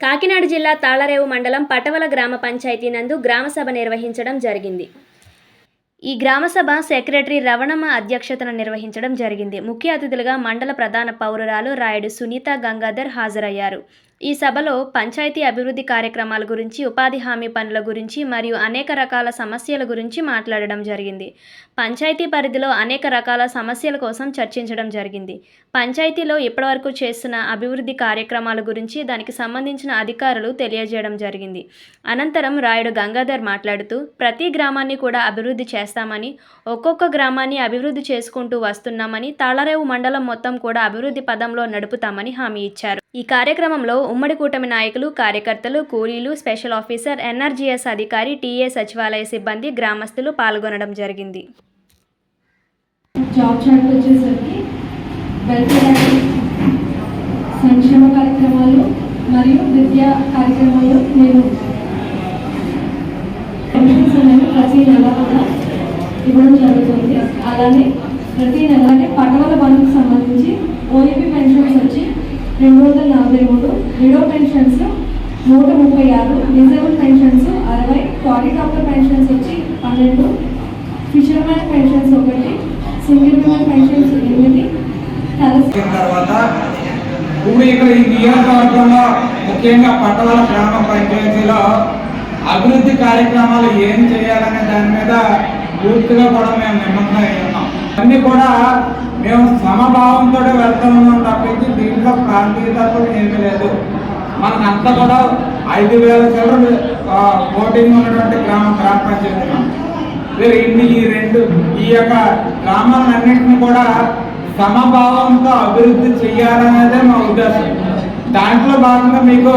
కాకినాడ జిల్లా తాళరేవు మండలం పటవల గ్రామ పంచాయతీ నందు గ్రామసభ నిర్వహించడం జరిగింది. ఈ గ్రామసభ సెక్రటరీ రవణమ్మ అధ్యక్షతన నిర్వహించడం జరిగింది. ముఖ్య అతిథులుగా మండల ప్రధాన పౌరురాలు రాయుడు సునీత గంగాధర్ హాజరయ్యారు. ఈ సభలో పంచాయతీ అభివృద్ధి కార్యక్రమాల గురించి ఉపాధి హామీ పనుల గురించి మరియు అనేక రకాల సమస్యల గురించి మాట్లాడడం జరిగింది. పంచాయతీ పరిధిలో అనేక రకాల సమస్యల కోసం చర్చించడం జరిగింది. పంచాయతీలో ఇప్పటివరకు చేస్తున్న అభివృద్ధి కార్యక్రమాల గురించి దానికి సంబంధించిన అధికారులు తెలియజేయడం జరిగింది. అనంతరం రాయుడు గంగాధర్ మాట్లాడుతూ ప్రతి గ్రామాన్ని కూడా అభివృద్ధి చేస్తామని ఒక్కొక్క గ్రామాన్ని అభివృద్ధి చేసుకుంటూ వస్తున్నామని తాళరేవు మండలం మొత్తం కూడా అభివృద్ధి పదంలో నడుపుతామని హామీ ఇచ్చారు. ఈ కార్యక్రమంలో ఉమ్మడి కూటమి నాయకులు కార్యకర్తలు కూలీలు స్పెషల్ ఆఫీసర్ ఎన్ఆర్జీఎస్ అధికారి టీఏ సచివాలయ సిబ్బంది గ్రామస్తులు పాల్గొనడం జరిగింది. జాబ్ చార్ట్ వచ్చేసరికి వెల్ఫేర్ సంక్షేమ కార్యక్రమాలు మరియు విద్యా కార్యక్రమాలు నేను ప్రతి నెల కూడా ఇవ్వడం జరుగుతుంది. అలానే ప్రతి నెలనే పటవల బంధుకు సంబంధించి ఓఏపీ పెన్షన్స్ వచ్చి రెండు వందల నలభై మూడు విడో పెన్షన్స్ నూట ముప్పై ఆరు డిజేబుల్ పెన్షన్స్ అరవై క్వాలిటాపర్ పెన్షన్స్ వచ్చి పన్నెండు ఫిషర్మెన్ పెన్షన్స్ ఒకటి సింగిల్ విమెన్ పెన్షన్స్ ఎనిమిది తర్వాత ఇప్పుడు ఇక్కడ ఈ నియోజకవర్గంలో ముఖ్యంగా పట్టణాల గ్రామ పంచాయతీలో అభివృద్ధి కార్యక్రమాలు ఏం చేయాలనే దాని మీద పూర్తిగా కూడా మేము నిమగ్నమై ఉన్నాం అన్ని కూడా మేము సమభావంతో వెళ్తున్నాం తప్పించి దీంట్లో ప్రాంతీయతతో ఏమీ లేదు మనకంతా కూడా ఐదు వేల చిల్లర ఓటింగ్ ఉన్నటువంటి గ్రామ గ్రామ పంచాయతీ ఉన్నాం. ఇన్ని ఈ రెండు ఈ యొక్క గ్రామాలన్నింటినీ కూడా సమభావంతో అభివృద్ధి చేయాలనేదే మా ఉద్దేశం దాంట్లో భాగంగా మీకు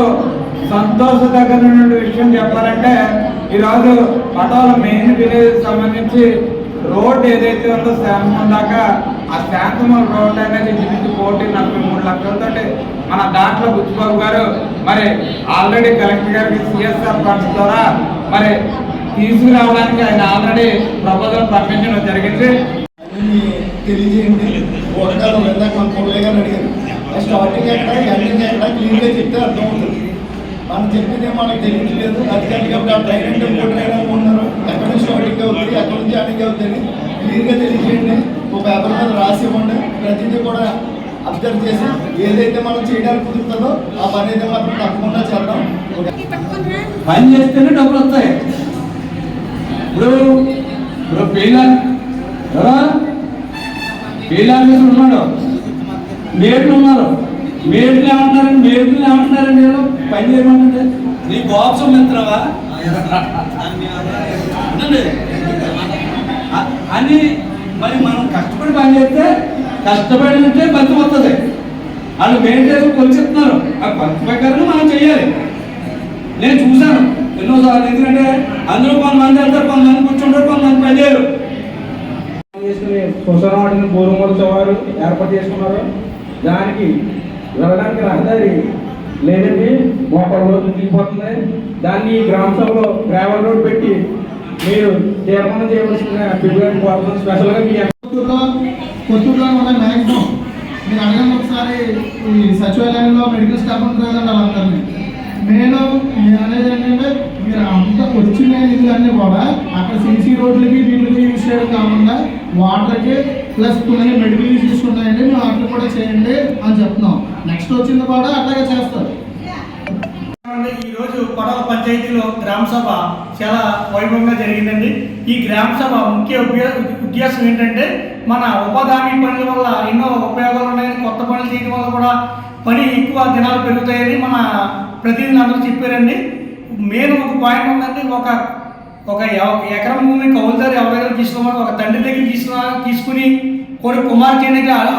సంతోషదగినటువంటి విషయం చెప్పాలంటే ఈరోజు పటోల మెయిన్ విలేజ్ సంబంధించి రోడ్డు ఏదైతే ఉందో శాంతం దాకా ఆ శాంతమూల రోడ్ అనేది ఇంచుమించు కోటి నలభై మూడు లక్షలతోటి మన దాంట్లో బుచ్చిబాబు గారు మరి ఆల్రెడీ కలెక్టర్ గారికి సిఎస్ఆర్ ఫండ్స్ ద్వారా మరి తీసుకురావడానికి ఆయన ఆల్రెడీ ప్రపోజల్ పంపించడం జరిగింది. అన్ని తెలియజేయండి. ఓటకాలు ఇందాక మన పొరలే గారు అడిగారు. ఆ స్టార్టింగ్ ఎక్కడ ఎండింగ్ ఎక్కడ? క్లియర్గా చెప్తే అర్థమవుతుంది. మనం చెప్పింది మనకు తెలియట్లేదు. అధికారులు కాబట్టి ఆ ట్రైన్ అంటే ఇంకో ట్రైన్ అని ఉన్నారు ఎక్కడి నుంచి స్టార్టింగ్ అవుతుంది ఎక్కడి నుంచి ఎండింగ్ అవుతుంది క్లియర్గా తెలియజేయండి. ఒక పేపర్ మీద రాసి ఇవ్వండి. ప్రతిదీ కూడా అబ్జర్వ్ చేసి ఏదైతే మనం చేయడానికి కుదురుతుందో ఆ పని అయితే మాత్రం తప్పకుండా చేద్దాం. పని చేస్తేనే డబ్బులు వస్తాయి. ఇప్పుడు ఇప్పుడు పీలాల్ ఎవరా? పీలాల్ మీద ఉన్నాడు. మేట్లు ఉన్నారు. మేట్లు ఏమంటున్నారండి మేట్లు ఏమంటున్నారండి? పని చేయమంటే నీ బాక్స్ మిత్రవా వస్తుంది అని మరి మనం కష్టపడి పని చేస్తే ఉంటే బంధుమొత్తది వస్తుంది. వాళ్ళు మెయింటైన్ కొలిచెప్తున్నారు ఆ కొలత ప్రకారం మనం చేయాలి. నేను చూశాను. ఎన్నోసార్లు ఎందుకంటే అందులో కొంతమంది వెళ్తారు కొంతమంది కూర్చుంటారు కొంతమంది పని చేయరు. చేసుకుని సుసరవాడిని బోరుమల ఏర్పాటు చేసుకున్నారు. దానికి వెళ్ళడానికి రహదారి లేదండి మోకాళ్ళ రోజు దిగిపోతుంది దాన్ని ఈ గ్రామ సభలో గ్రావెల్ రోడ్ పెట్టి మీరు తీర్మానం చేయవలసిన పిల్లలు కోరుతున్నాం స్పెషల్గా మీ కొత్తూరులో కొత్తూరులో ఉన్న మ్యాక్సిమం మీరు అడగండి ఒకసారి ఈ సచివాలయంలో మెడికల్ స్టాఫ్ ఉంటుంది వాళ్ళందరినీ నేను నేను అనేది ఏంటంటే మీరు అంత వచ్చిన నిధులన్నీ కూడా అక్కడ సీసీ రోడ్లకి వీటికి యూజ్ చేయడం కాకుండా వాటర్కి ప్లస్ కొన్ని మెడికల్ ఇష్యూస్ ఉన్నాయండి మేము అట్లా కూడా చేయండి అని చెప్తున్నాం. నెక్స్ట్ వచ్చింది కూడా అట్లాగే చేస్తారు. పంచాయతీలో గ్రామ సభ చాలా వైభవంగా జరిగిందండి. ఈ గ్రామ సభ ముఖ్య ఉద్దేశం ఏంటంటే మన ఉపాధి పనుల వల్ల ఎన్నో ఉపయోగాలు ఉన్నాయని కొత్త పనులు చేయడం వల్ల కూడా పని ఎక్కువ దినాలు పెరుగుతాయని మన ప్రతినిధులు అందరూ చెప్పారండి. మెయిన్ ఒక పాయింట్ ఉందండి. ఒక ఒక ఎకరం భూమి కౌలుదారు ఎవరి దగ్గర తీసుకోమని ఒక తండ్రి దగ్గర తీసుకున్నా తీసుకుని కొన్ని కుమార్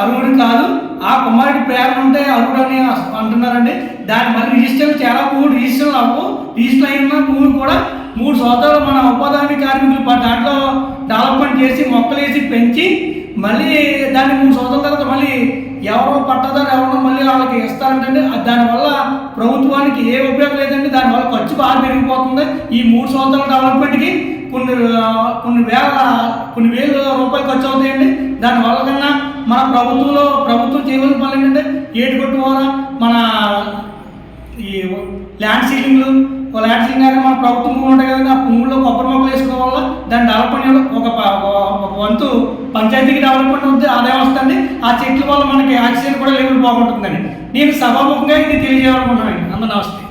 అర్హుడు కాదు. ఆ కుమారుడి ప్రేరణ ఉంటే అర్హుడు అని అంటున్నారండి. దాని మళ్ళీ రిజిస్టర్ చాలా మూడు రిజిస్టర్లు అవ్వు. రిజిస్టర్ అయిన భూమి కూడా మూడు సంవత్సరాలు మన ఉపాధి కార్మికులు ప- దాంట్లో డెవలప్మెంట్ చేసి మొక్కలు వేసి పెంచి మళ్ళీ దాన్ని మూడు సంవత్సరాల తర్వాత మళ్ళీ ఎవరో పట్టదారు ఎవరో మళ్ళీ వాళ్ళకి ఇస్తారంటే దానివల్ల ప్రభుత్వానికి ఏ ఉపయోగం లేదండి. దానివల్ల ఖర్చు బాగా పెరిగిపోతుంది. ఈ మూడు సంవత్సరాల డెవలప్మెంట్కి కొన్ని కొన్ని వేల కొన్ని వేల రూపాయలు ఖర్చు అవుతాయండి. దానివల్ల కన్నా మన ప్రభుత్వంలో ప్రభుత్వం చేయవలసిన పనులు ఏంటంటే ఏడుగొట్టు ద్వారా మన ఈ ల్యాండ్ సీలింగ్లు ల్యాండ్ సీలింగ్ అయితే మన ప్రభుత్వం భూములు ఉంటాయి కదా ఆ భూముల్లో కొబ్బరి మొక్కలు వేసుకోవడం వల్ల దాని డెవలప్మెంట్ ఒక ప- ఒక- వంతు పంచాయతీకి డెవలప్మెంట్ ఉంది ఆదాయం వస్తుంది ఆ చెట్ల వల్ల మనకి ఆక్సిజన్ కూడా లెవెల్ బాగుంటుందండి నేను సభాముఖంగా ఇది తెలియజేయాలనుకుంటున్నాను అందరూ నమస్తే.